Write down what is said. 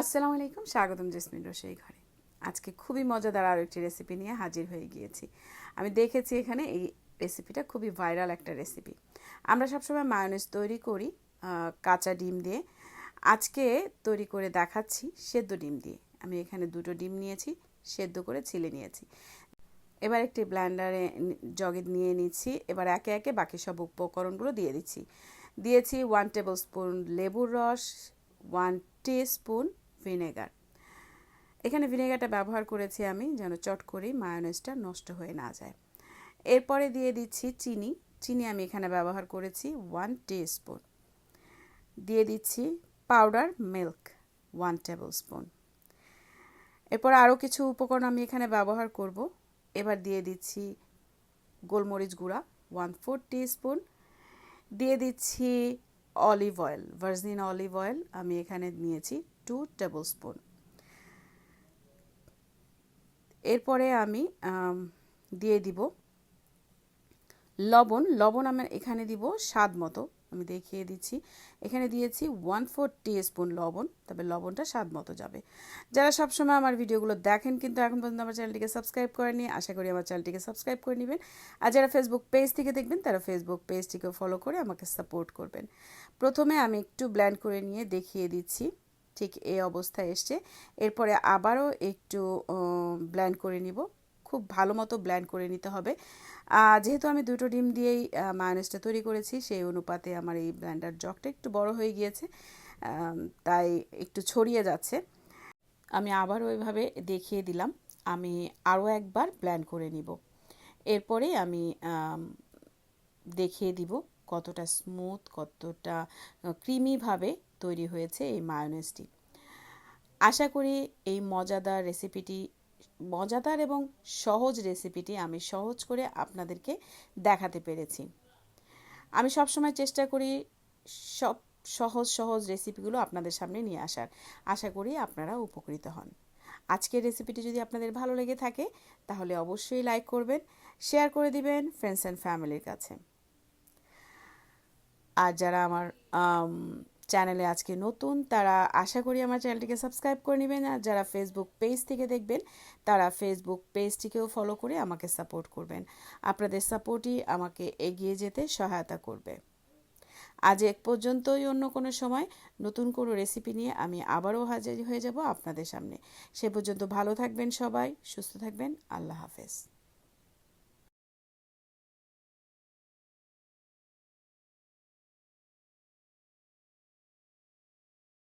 আসসালামু আলাইকুম, স্বাগতম জেসমিন রসই ঘরে। আজকে খুবই মজাদার আরও একটি রেসিপি নিয়ে হাজির হয়ে গিয়েছি। আমি দেখেছি এখানে এই রেসিপিটা খুবই ভাইরাল একটা রেসিপি আমরা সবসময় মায়োনেজ তৈরি করি কাঁচা ডিম দিয়ে। আজকে তৈরি করে দেখাচ্ছি সেদ্ধ ডিম দিয়ে। আমি এখানে দুটো ডিম নিয়েছি, সেদ্ধ করে ছিলে নিয়েছি। এবার একটি ব্ল্যান্ডারে জগে নিয়ে নিচ্ছি। এবার একে একে বাকি সব উপকরণগুলো দিয়ে দিচ্ছি। দিয়েছি ওয়ান টেবিল স্পুন লেবুর রস ওয়ান স্পুন ভিনেগার। এখানে ভিনেগারটা ব্যবহার করেছি আমি যেন চট করেই মায়োনেজটা নষ্ট হয়ে না যায়। এরপরে দিয়ে দিচ্ছি চিনি। চিনি আমি এখানে ব্যবহার করেছি ওয়ান টি স্পুন দিয়ে দিচ্ছি powder milk one tablespoon এরপর আরও কিছু উপকরণ আমি এখানে ব্যবহার করব। এবার দিয়ে দিচ্ছি গোলমরিচ গুঁড়া ওয়ান ফোর স্পুন দিয়ে দিচ্ছি olive oil virgin olive oil আমি এখানে নিয়েছি টু টেবল স্পুন এরপরে আমি, দিয়ে দিব লবণ। লবণ আমি এখানে দিব স্বাদ মতো। আমি দেখিয়ে দিচ্ছি। এখানে দিয়েছি ওয়ান ফোর স্পুন লবণ, তবে লবণটা স্বাদ মতো যাবে। যারা সবসময় আমার ভিডিওগুলো দেখেন কিন্তু এখন পর্যন্ত আমার চ্যানেলটিকে সাবস্ক্রাইব করেনি আশা করি আমার চ্যানেলটিকে সাবস্ক্রাইব করে নেবেন। আর যারা ফেসবুক পেজ থেকে দেখবেন, তারা ফেসবুক পেজটিকেও ফলো করে আমাকে সাপোর্ট করবেন। প্রথমে আমি একটু ব্ল্যান্ড করে নিয়ে দেখিয়ে দিচ্ছি, ঠিক এই অবস্থায় এসছে। এরপরে আবারও একটু ব্ল্যান্ড করে নিব। খুব ভালো মতো ব্ল্যান্ড করে নিতে হবে। যেহেতু আমি দুটো ডিম দিয়েই মায়োনেজটা তৈরি করেছি, সেই অনুপাতে আমার এই ব্ল্যান্ডার জগটা একটু বড় হয়ে গিয়েছে তাই একটু ছড়িয়ে যাচ্ছে। আমি আবার ওইভাবে দেখিয়ে দিলাম, আমি আরও একবার ব্ল্যান্ড করে নিব। এরপরে আমি দেখিয়ে দিব কতটা স্মুথ কতটা ক্রিমিভাবে তৈরি হয়েছে এই মায়োনেজটি আশা করি এই মজাদার রেসিপিটি মজাদার এবং সহজ রেসিপিটি আমি সহজ করে আপনাদেরকে দেখাতে পেরেছি। আমি সবসময় চেষ্টা করি সব সহজ সহজ রেসিপিগুলো আপনাদের সামনে নিয়ে আসার। আশা করি আপনারা উপকৃত হন। আজকের রেসিপিটি যদি আপনাদের ভালো লেগে থাকে, তাহলে অবশ্যই লাইক করবেন শেয়ার করে দিবেন ফ্রেন্ডস অ্যান্ড ফ্যামিলির কাছে। আর যারা আমার চ্যানেলে আজকে নতুন, তারা আশা করি আমার চ্যানেলটিকে সাবস্ক্রাইব করে নেবেন। আর যারা ফেসবুক পেজ থেকে দেখবেন, তারা ফেসবুক পেজটিকেও ফলো করে আমাকে সাপোর্ট করবেন। আপনাদের সাপোর্টই আমাকে এগিয়ে যেতে সহায়তা করবে। আজ এক পর্যন্তই, অন্য কোনো সময় নতুন কোনো রেসিপি নিয়ে আমি আবারও হাজির হয়ে যাব আপনাদের সামনে। সে পর্যন্ত ভালো থাকবেন সবাই, সুস্থ থাকবেন, আল্লাহ হাফেজ।